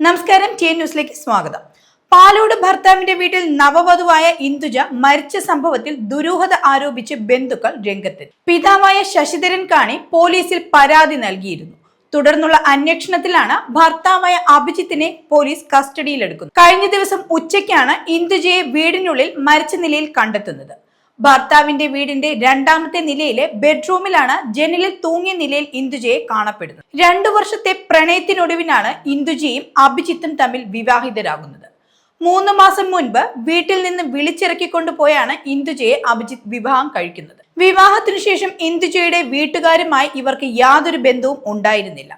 നമസ്കാരം ടി ന്യൂസിലേക്ക് സ്വാഗതം. പാലോട് ഭർത്താവിന്റെ വീട്ടിൽ നവവധുവായ ഇന്ദുജ മരിച്ച സംഭവത്തിൽ ദുരൂഹത ആരോപിച്ച് ബന്ധുക്കൾ രംഗത്ത് പിതാവായ ശശിധരൻ കാണി പോലീസിൽ പരാതി നൽകിയിരുന്നു. തുടർന്നുള്ള അന്വേഷണത്തിലാണ് ഭർത്താവായ അഭിജിത്തിനെ പോലീസ് കസ്റ്റഡിയിലെടുക്കുന്നത്. കഴിഞ്ഞ ദിവസം ഉച്ചയ്ക്കാണ് ഇന്ദുജയെ വീടിനുള്ളിൽ മരിച്ച നിലയിൽ കണ്ടെത്തുന്നത്. ഭർത്താവിന്റെ വീടിന്റെ രണ്ടാമത്തെ നിലയിലെ ബെഡ്റൂമിലാണ് ജനലിൽ തൂങ്ങിയ നിലയിൽ ഇന്ദുജയെ കാണപ്പെടുന്നത്. രണ്ടു വർഷത്തെ പ്രണയത്തിനൊടുവിനാണ് ഇന്ദുജയും അഭിജിത്തും തമ്മിൽ വിവാഹിതരാകുന്നത്. മൂന്ന് മാസം മുൻപ് വീട്ടിൽ നിന്ന് വിളിച്ചിറക്കിക്കൊണ്ടുപോയാണ് ഇന്ദുജയെ അഭിജിത്ത് വിവാഹം കഴിക്കുന്നത്. വിവാഹത്തിനു ശേഷം ഇന്ദുജയുടെ വീട്ടുകാരുമായി ഇവർക്ക് യാതൊരു ബന്ധവും ഉണ്ടായിരുന്നില്ല.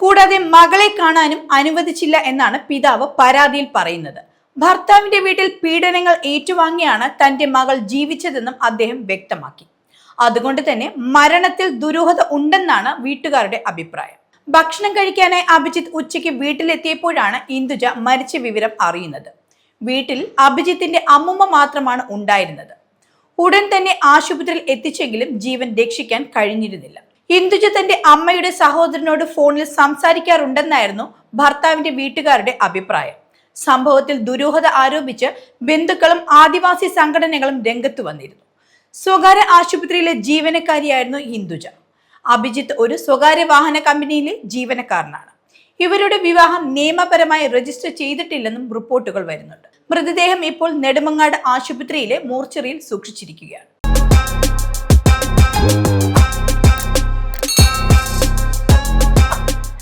കൂടാതെ മകളെ കാണാനും അനുവദിച്ചില്ല എന്നാണ് പിതാവ് പരാതിയിൽ പറയുന്നത്. ഭർത്താവിന്റെ വീട്ടിൽ പീഡനങ്ങൾ ഏറ്റുവാങ്ങിയാണ് തന്റെ മകൾ ജീവിച്ചതെന്നും അദ്ദേഹം വ്യക്തമാക്കി. അതുകൊണ്ട് തന്നെ മരണത്തിൽ ദുരൂഹത ഉണ്ടെന്നാണ് വീട്ടുകാരുടെ അഭിപ്രായം. ഭക്ഷണം കഴിക്കാനായി അഭിജിത്ത് ഉച്ചയ്ക്ക് വീട്ടിലെത്തിയപ്പോഴാണ് ഇന്ദുജ മരിച്ച വിവരം അറിയുന്നത്. വീട്ടിൽ അഭിജിത്തിന്റെ അമ്മുമ്മ മാത്രമാണ് ഉണ്ടായിരുന്നത്. ഉടൻ തന്നെ ആശുപത്രിയിൽ എത്തിച്ചെങ്കിലും ജീവൻ രക്ഷിക്കാൻ കഴിഞ്ഞിരുന്നില്ല. ഇന്ദുജ തന്റെ അമ്മയുടെ സഹോദരനോട് ഫോണിൽ സംസാരിക്കാറുണ്ടെന്നായിരുന്നു ഭർത്താവിന്റെ വീട്ടുകാരുടെ അഭിപ്രായം. സംഭവത്തിൽ ദുരൂഹത ആരോപിച്ച് ബന്ധുക്കളും ആദിവാസി സംഘടനകളും രംഗത്ത് വന്നിരുന്നു. സ്വകാര്യ ആശുപത്രിയിലെ ജീവനക്കാരിയായിരുന്നു ഹിന്ദുജ. അഭിജിത്ത് ഒരു സ്വകാര്യ വാഹന കമ്പനിയിലെ ജീവനക്കാരനാണ്. ഇവരുടെ വിവാഹം നിയമപരമായി രജിസ്റ്റർ ചെയ്തിട്ടില്ലെന്നും റിപ്പോർട്ടുകൾ വരുന്നുണ്ട്. മൃതദേഹം ഇപ്പോൾ നെടുമങ്ങാട് ആശുപത്രിയിലെ മോർച്ചറിയിൽ സൂക്ഷിച്ചിരിക്കുകയാണ്.